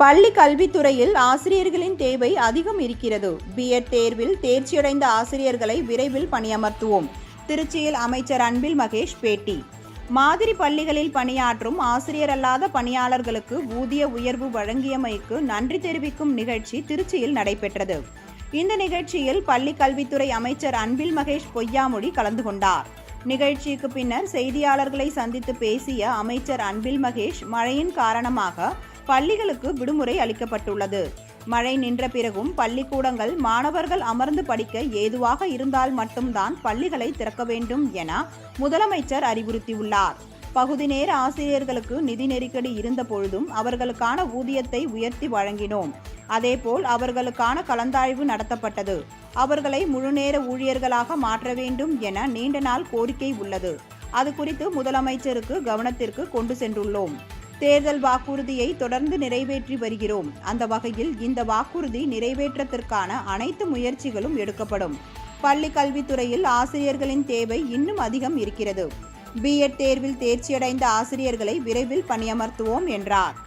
பள்ளி கல்வித்துறையில் ஆசிரியர்களின் தேவை அதிகம் இருக்கிறது. பிஎட் தேர்வில் தேர்ச்சியடைந்த ஆசிரியர்களை விரைவில் பணியமர்த்துவோம். திருச்சியில் அமைச்சர் அன்பில் மகேஷ் பேட்டி. மாதிரி பள்ளிகளில் பணியாற்றும் ஆசிரியர் அல்லாத பணியாளர்களுக்கு ஊதிய உயர்வு வழங்கியமைக்கு நன்றி தெரிவிக்கும் நிகழ்ச்சி திருச்சியில் நடைபெற்றது. இந்த நிகழ்ச்சியில் பள்ளி கல்வித்துறை அமைச்சர் அன்பில் மகேஷ் பொய்யாமொழி கலந்து கொண்டார். நிகழ்ச்சிக்கு பின்னர் செய்தியாளர்களை சந்தித்து பேசிய அமைச்சர் அன்பில் மகேஷ் மழையின் காரணமாக பள்ளிகளுக்கு விடுமுறை அளிக்கப்பட்டுள்ளது. மழை நின்ற பிறகும் பள்ளிக்கூடங்கள் மாணவர்கள் அமர்ந்து படிக்க ஏதுவாக இருந்தால் மட்டும்தான் பள்ளிகளை திறக்க வேண்டும் என முதலமைச்சர் அறிவுறுத்தியுள்ளார். பகுதி நேர ஆசிரியர்களுக்கு நிதி நெருக்கடி இருந்த பொழுதும் அவர்களுக்கான ஊதியத்தை உயர்த்தி வழங்கினோம். அதேபோல் அவர்களுக்கான கலந்தாய்வு நடத்தப்பட்டது. அவர்களை முழுநேர ஊழியர்களாக மாற்ற வேண்டும் என நீண்ட நாள் கோரிக்கை உள்ளது. அது குறித்து முதலமைச்சருக்கு கவனத்திற்கு கொண்டு சென்றுள்ளோம். தேர்தல் வாக்குறுதியை தொடர்ந்து நிறைவேற்றி வருகிறோம். அந்த வகையில் இந்த வாக்குறுதி நிறைவேற்றத்திற்கான அனைத்து முயற்சிகளும் எடுக்கப்படும். பள்ளி கல்வித்துறையில் ஆசிரியர்களின் தேவை இன்னும் அதிகம் இருக்கிறது. பிஎட் தேர்வில் தேர்ச்சியடைந்த ஆசிரியர்களை விரைவில் பணியமர்த்துவோம் என்றார்.